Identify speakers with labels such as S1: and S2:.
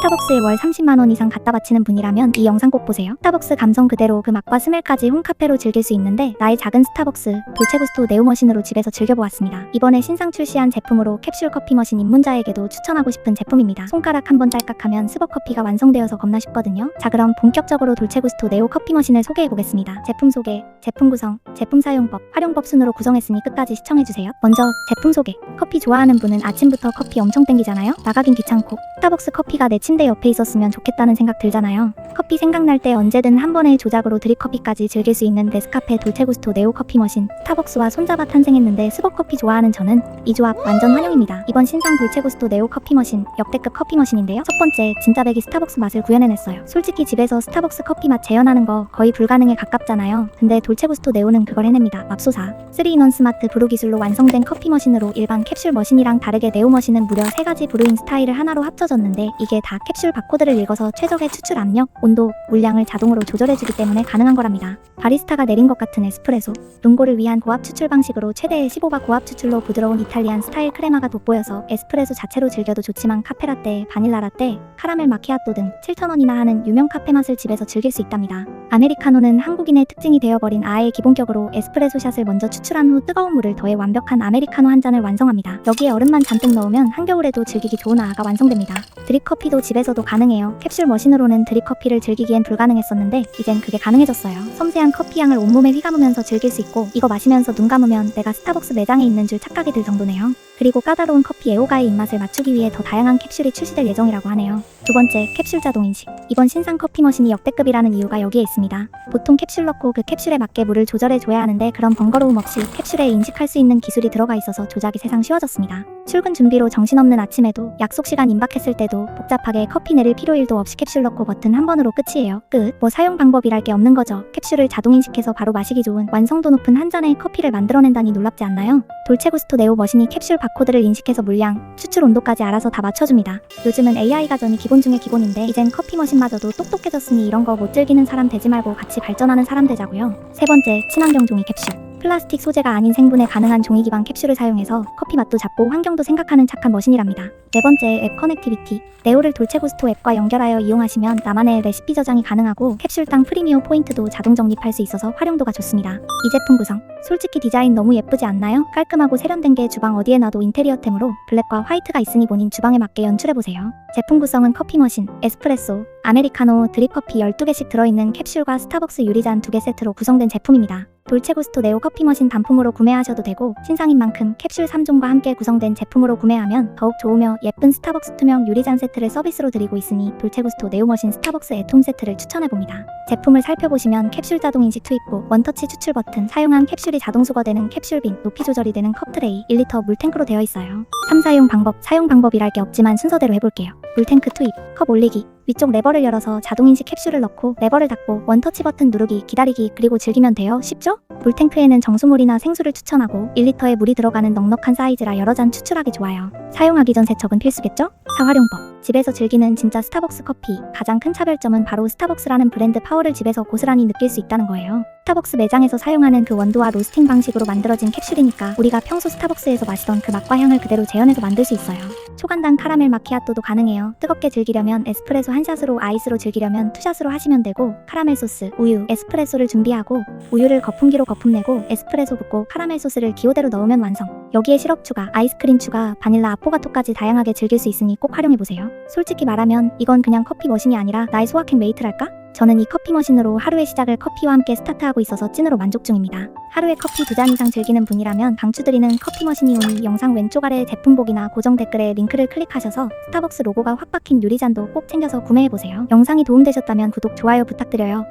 S1: 스타벅스에 월 30만원 이상 갖다 바치는 분이라면 이 영상 꼭 보세요. 스타벅스 감성 그대로 그 맛과 스멜까지 홈카페로 즐길 수 있는데 나의 작은 스타벅스 돌체구스토 네오 머신으로 집에서 즐겨보았습니다. 이번에 신상 출시한 제품으로 캡슐 커피 머신 입문자에게도 추천하고 싶은 제품입니다. 손가락 한 번 딸깍하면 스벅 커피가 완성되어서 겁나 쉽거든요. 자 그럼 본격적으로 돌체구스토 네오 커피 머신을 소개해보겠습니다. 제품 소개, 제품 구성, 제품 사용법, 활용법 순으로 구성했으니 끝까지 시청해주세요. 먼저 제품 소개. 커피 좋아하는 분은 아침부터 커피 엄청 땡기잖아요. 나가긴 귀찮고 스타벅스 커피가 내 침대 옆에 있었으면 좋겠다는 생각 들잖아요. 커피 생각날 때 언제든 한 번의 조작으로 드립커피까지 즐길 수 있는 네스카페 돌체구스토 네오 커피 머신 스타벅스와 손잡아 탄생했는데 스벅 커피 좋아하는 저는 이 조합 완전 환영입니다. 이번 신상 돌체구스토 네오 커피 머신 역대급 커피 머신인데요. 첫 번째 진짜 배기 스타벅스 맛을 구현해냈어요. 솔직히 집에서 스타벅스 커피 맛 재현하는 거 거의 불가능에 가깝잖아요. 근데 돌체구스토 네오는 그걸 해냅니다. 맙소사. 3인원 스마트 브루 기술로 완성된 커피 머신으로 일반 캡슐 머신이랑 다르게 네오 머신은 무려 3가지 브루잉 스타일을 하나로 합쳐졌는데 이게 다 캡슐 바코드를 읽어서 최적의 추출 압력, 온도, 물량을 자동으로 조절해주기 때문에 가능한 거랍니다. 바리스타가 내린 것 같은 에스프레소, lun고를 위한 고압 추출 방식으로 최대의 15바 고압 추출로 부드러운 이탈리안 스타일 크레마가 돋보여서 에스프레소 자체로 즐겨도 좋지만 카페라떼, 바닐라라떼, 카라멜 마키아또 등 7,000원이나 하는 유명 카페 맛을 집에서 즐길 수 있답니다. 아메리카노는 한국인의 특징이 되어버린 아예 기본격으로 에스프레소 샷을 먼저 추출한 후 뜨거운 물을 더해 완벽한 아메리카노 한 잔을 완성합니다. 여기에 얼음만 잔뜩 넣으면 한겨울에도 즐기기 좋은 아가 완성됩니다. 드립 커피도 집에서도 가능해요. 캡슐 머신으로는 드립 커피를 즐기기엔 불가능했었는데 이젠 그게 가능해졌어요. 섬세한 커피 향을 온몸에 휘감으면서 즐길 수 있고 이거 마시면서 눈 감으면 내가 스타벅스 매장에 있는 줄 착각이 들 정도네요. 그리고 까다로운 커피 애호가의 입맛을 맞추기 위해 더 다양한 캡슐이 출시될 예정이라고 하네요. 두 번째, 캡슐 자동 인식. 이번 신상 커피 머신이 역대급이라는 이유가 여기에 있습니다. 보통 캡슐 넣고 그 캡슐에 맞게 물을 조절해 줘야 하는데 그런 번거로움 없이 캡슐에 인식할 수 있는 기술이 들어가 있어서 조작이 세상 쉬워졌습니다. 출근 준비로 정신없는 아침에도 약속 시간 임박했을 때도 복잡하게 커피 내릴 필요 일도 없이 캡슐 넣고 버튼 한 번으로 끝이에요. 끝. 뭐 사용 방법이랄 게 없는 거죠. 캡슐을 자동 인식해서 바로 마시기 좋은 완성도 높은 한 잔의 커피를 만들어낸다니 놀랍지 않나요? 돌체구스토 네오 머신이 캡슐 바 코드를 인식해서 물량, 추출 온도까지 알아서 다 맞춰줍니다. 요즘은 AI 가전이 기본 중에 기본인데 이젠 커피 머신마저도 똑똑해졌으니 이런 거 못 즐기는 사람 되지 말고 같이 발전하는 사람 되자고요. 세 번째, 친환경 종이 캡슐. 플라스틱 소재가 아닌 생분해 가능한 종이 기반 캡슐을 사용해서 커피 맛도 잡고 환경도 생각하는 착한 머신이랍니다. 네 번째, 앱 커넥티비티. 네오를 돌체구스토 앱과 연결하여 이용하시면 나만의 레시피 저장이 가능하고 캡슐당 프리미어 포인트도 자동 적립할 수 있어서 활용도가 좋습니다. 이 제품 구성. 솔직히 디자인 너무 예쁘지 않나요? 깔끔하고 세련된 게 주방 어디에 놔도 인테리어템으로 블랙과 화이트가 있으니 본인 주방에 맞게 연출해보세요. 제품 구성은 커피 머신, 에스프레소, 아메리카노, 드립커피 12개씩 들어있는 캡슐과 스타벅스 유리잔 2개 세트로 구성된 제품입니다. 돌체구스토 네오 커피 머신 단품으로 구매하셔도 되고 신상인 만큼 캡슐 3종과 함께 구성된 제품으로 구매하면 더욱 좋으며 예쁜 스타벅스 투명 유리잔 세트를 서비스로 드리고 있으니 돌체구스토 네오 머신 스타벅스 애톰 세트를 추천해봅니다. 제품을 살펴보시면 캡슐 자동 인식 투입구, 원터치 추출 버튼, 사용한 캡슐이 자동 수거되는 캡슐빈, 높이 조절이 되는 컵 트레이, 1리터 물탱크로 되어 있어요. 3 사용 방법, 사용 방법이랄 게 없지만 순서대로 해볼게요. 물탱크 투입, 컵 올리기, 위쪽 레버를 열어서 자동인식 캡슐을 넣고 레버를 닫고 원터치 버튼 누르기, 기다리기 그리고 즐기면 돼요. 쉽죠? 물탱크에는 정수물이나 생수를 추천하고 1리터에 물이 들어가는 넉넉한 사이즈라 여러 잔 추출하기 좋아요. 사용하기 전 세척은 필수겠죠? 사활용법. 집에서 즐기는 진짜 스타벅스 커피. 가장 큰 차별점은 바로 스타벅스라는 브랜드 파워를 집에서 고스란히 느낄 수 있다는 거예요. 스타벅스 매장에서 사용하는 그 원두와 로스팅 방식으로 만들어진 캡슐이니까 우리가 평소 스타벅스에서 마시던 그 맛과 향을 그대로 재현해서 만들 수 있어요. 초간단 카라멜 마키아토도 가능해요. 뜨겁게 즐기려면 에스프레소 한 샷으로 아이스로 즐기려면 투샷으로 하시면 되고 카라멜 소스, 우유, 에스프레소를 준비하고 우유를 거품기로 거품 내고 에스프레소 붓고 카라멜 소스를 기호대로 넣으면 완성. 여기에 시럽 추가, 아이스크림 추가, 바닐라 아포가토까지 다양하게 즐길 수 있으니 꼭 활용해 보세요. 솔직히 말하면 이건 그냥 커피 머신이 아니라 나의 소확행 메이트랄까? 저는 이 커피 머신으로 하루의 시작을 커피와 함께 스타트하고 있어서 찐으로 만족 중입니다. 하루에 커피 두 잔 이상 즐기는 분이라면 강추드리는 커피 머신이 오니 영상 왼쪽 아래 제품보기나 고정 댓글에 링크를 클릭하셔서 스타벅스 로고가 확 박힌 유리잔도 꼭 챙겨서 구매해보세요. 영상이 도움되셨다면 구독, 좋아요 부탁드려요.